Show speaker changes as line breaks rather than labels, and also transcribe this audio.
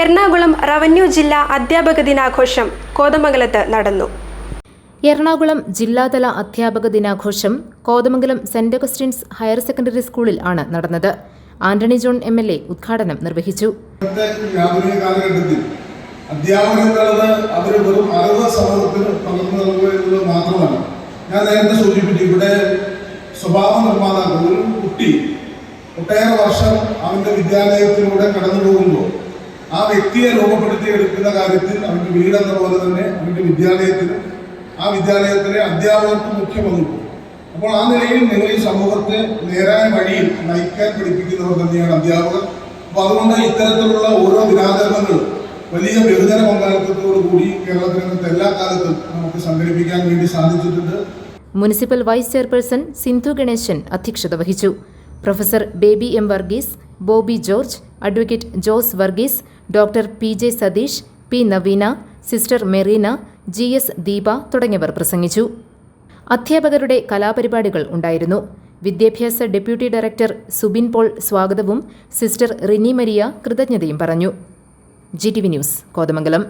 Ernakulam revenue ജില്ലാ അധ്യാപക ദിനാഘോഷം കോതമംഗലത്ത് നടന്നു.
എറണാകുളം ജില്ലാതല അധ്യാപക ദിനാഘോഷം Kothamangalam saint Augustine's higher secondary സ്കൂളിൽ ആണ് നടന്നത്. Antony John M L A ഉദ്ഘാടനം നിർവഹിച്ചു.
ആധുനിക കാലഘട്ടത്തിൽ അധ്യാപനം എന്നുള്ളത് അവർ വെറും അറിവ് സമൂഹത്തിന് പകർന്നു നൽകുക എന്നുള്ളത് മാത്രമല്ല. ഞാൻ നേരത്തെ സൂചിപ്പിച്ചു ഇവിടെ സ്വഭാവ നിർമ്മാതാക്കൾ ഒരു കുട്ടി ഒട്ടേറെ വർഷം അവന്റെ വിദ്യാലയത്തിലൂടെ കടന്നു പോകുമ്പോൾ ആ വ്യക്തിയെ രൂപപ്പെടുത്തി എടുക്കുന്ന കാര്യത്തിൽ അവന്റെ എന്ന പോലെ തന്നെ അവന്റെ വിദ്യാലയത്തിനും ആ വിദ്യാലയത്തിലെ അധ്യാപകർക്ക് മുഖ്യ പങ്കുണ്ട്. അപ്പോൾ ആ നിലയിൽ നിങ്ങൾ ഈ സമൂഹത്തെ നേരായ വഴിയിൽ നയിക്കാൻ പഠിപ്പിക്കുന്നവർ തന്നെയാണ് അധ്യാപകർ. അപ്പോൾ അതുകൊണ്ട് ഇത്തരത്തിലുള്ള ഓരോ ദിനാചരണങ്ങളും വലിയ ബഹുജന പങ്കാളിത്തത്തോടു കൂടി കേരളത്തിനകത്ത് എല്ലാ കാലത്തും നമുക്ക് സംഘടിപ്പിക്കാൻ വേണ്ടി സാധിച്ചിട്ടുണ്ട്.
Municipal vice chairperson Sindhu Ganesan അധ്യക്ഷത വഹിച്ചു. Professor Baby M Varghese Bobby George advocate Jose Varghese doctor P J Satheesh P Naveena sister Merina G S Deepa തുടങ്ങിയവർ പ്രസംഗിച്ചു. അധ്യാപകരുടെ കലാപരിപാടികൾ ഉണ്ടായിരുന്നു. വിദ്യാഭ്യാസ ഡെപ്യൂട്ടി ഡയറക്ടർ സുബിൻ പോൾ സ്വാഗതവും സിസ്റ്റർ റിനി മരിയ കൃതജ്ഞതയും പറഞ്ഞു. G T V news Kothamangalam.